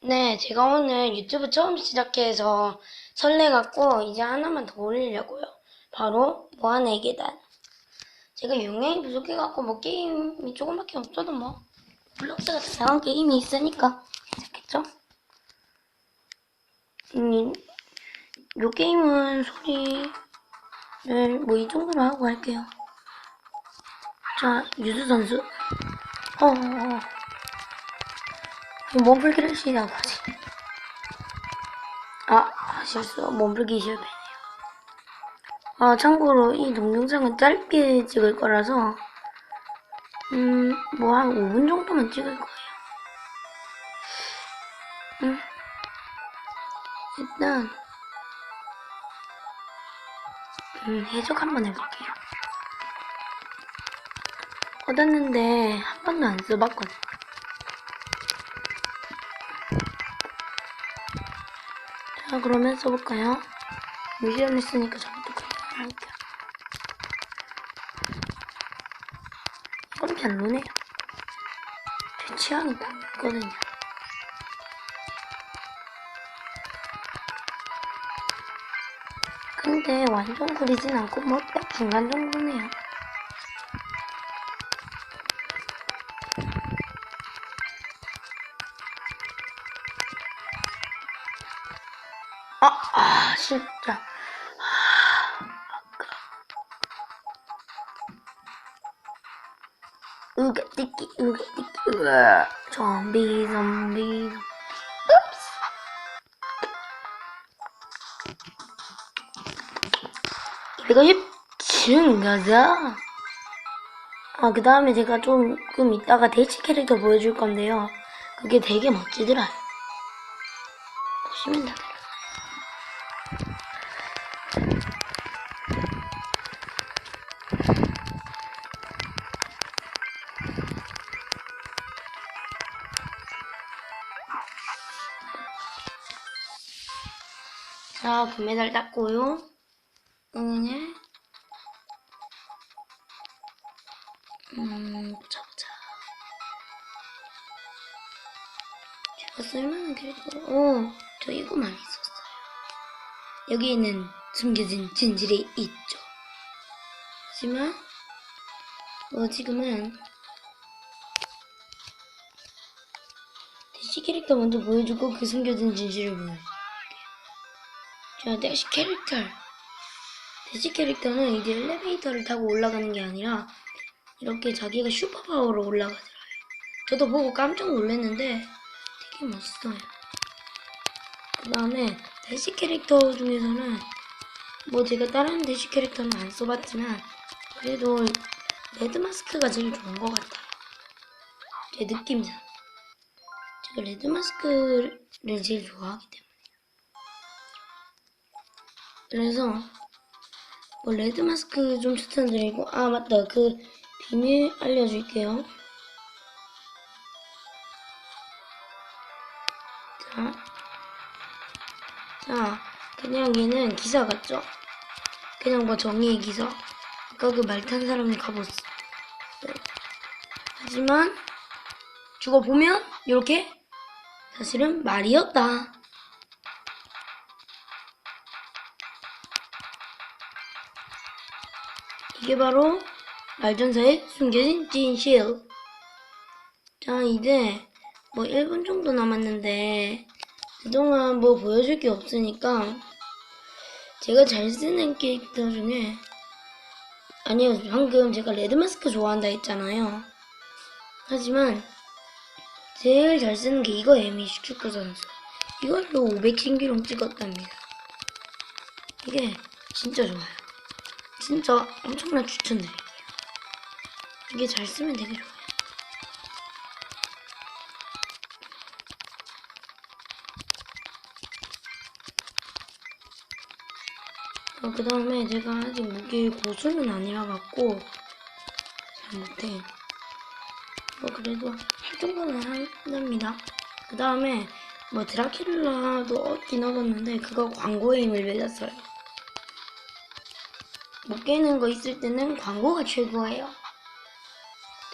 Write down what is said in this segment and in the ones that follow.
네, 제가 오늘 유튜브 처음 시작해서 설레갖고 이제 하나만 더 올리려고요. 바로 무한의 계단. 제가 용량이 부족해갖고 뭐 게임이 조금밖에 없어도 뭐 블록스가 다양한 게임이 있으니까 괜찮겠죠? 음, 요 게임은 소리를 뭐 이 정도로 하고 할게요. 자, 유수 선수. 어, 어, 어. 몸풀기를 시작하지. 아, 아, 실수. 몸풀기 실패네요. 아, 참고로 이 동영상은 짧게 찍을 거라서, 음, 뭐 한 5분 정도만 찍을 거예요. 음. 일단, 음, 해적 한번 해볼게요. 얻었는데, 한 번도 안 써봤거든요. 자, 그러면 써볼까요? 뮤지엄 있으니까 저부터 클릭을 할게요. 이건 별로네요. 제 취향이 딱 있거든요. 근데 완전 구리진 않고 뭐 딱 중간 정도네요. 아, 아, 진짜. 으가 띠끼, 으가 띠끼, 으아. 좀비, 좀비. 이거 힙층 가자. 아, 그 다음에 제가 조금 이따가 대치 캐릭터 보여줄 건데요. 그게 되게 멋지더라요. 보시면 다 자, 금메달 땄고요. 응애. 음, 보자, 보자. 제가 쓸만한 캐릭터, 어, 저 이거 많이 썼어요. 여기에는 숨겨진 진실이 있죠. 하지만, 뭐, 지금은, 대시 캐릭터 먼저 보여주고 그 숨겨진 진실을 보여줄 자, 대시 캐릭터. 대시 캐릭터는 이제 엘리베이터를 타고 올라가는 게 아니라 이렇게 자기가 슈퍼파워로 올라가더라요. 저도 보고 깜짝 놀랐는데 되게 멋있어요. 그 다음에 대시 캐릭터 중에서는 뭐 제가 다른 대시 캐릭터는 안 써봤지만 그래도 레드마스크가 제일 좋은 것 같아요. 제 느낌상. 제가 레드마스크를 제일 좋아하기 때문에. 그래서 뭐 레드 마스크 좀 추천드리고 아 맞다. 그 비밀 알려줄게요. 자, 자 그냥 얘는 기사 같죠? 그냥 뭐 정의의 기사. 아까 그 말 탄 사람이 가봤어 네. 하지만 죽어보면 이렇게 사실은 말이었다 이게 바로 말전사의 숨겨진 진실. 자, 이제 뭐 1분 정도 남았는데 그동안 뭐 보여줄 게 없으니까 제가 잘 쓰는 캐릭터 중에 아니요, 방금 제가 레드마스크 좋아한다 했잖아요. 하지만 제일 잘 쓰는 게 이거예요, 미슈큐크 선수. 이걸로 500신기록 찍었답니다. 이게 진짜 좋아요. 진짜 엄청난 추천드릴게요. 이게 잘 쓰면 되게 좋아요. 어, 그 다음에 제가 아직 무기 고수는 아니라 갖고 잘 못해요. 뭐 그래도 할 정도는 한답니다. 그 다음에 뭐 드라큘라도 얻긴 얻었는데 그거 광고에 힘을 매졌어요. 못 깨는 거 있을 때는 광고가 최고예요.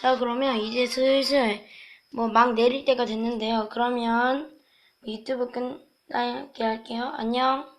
자, 그러면 이제 슬슬 뭐 막 내릴 때가 됐는데요. 그러면 유튜브 끝나게 할게요. 안녕.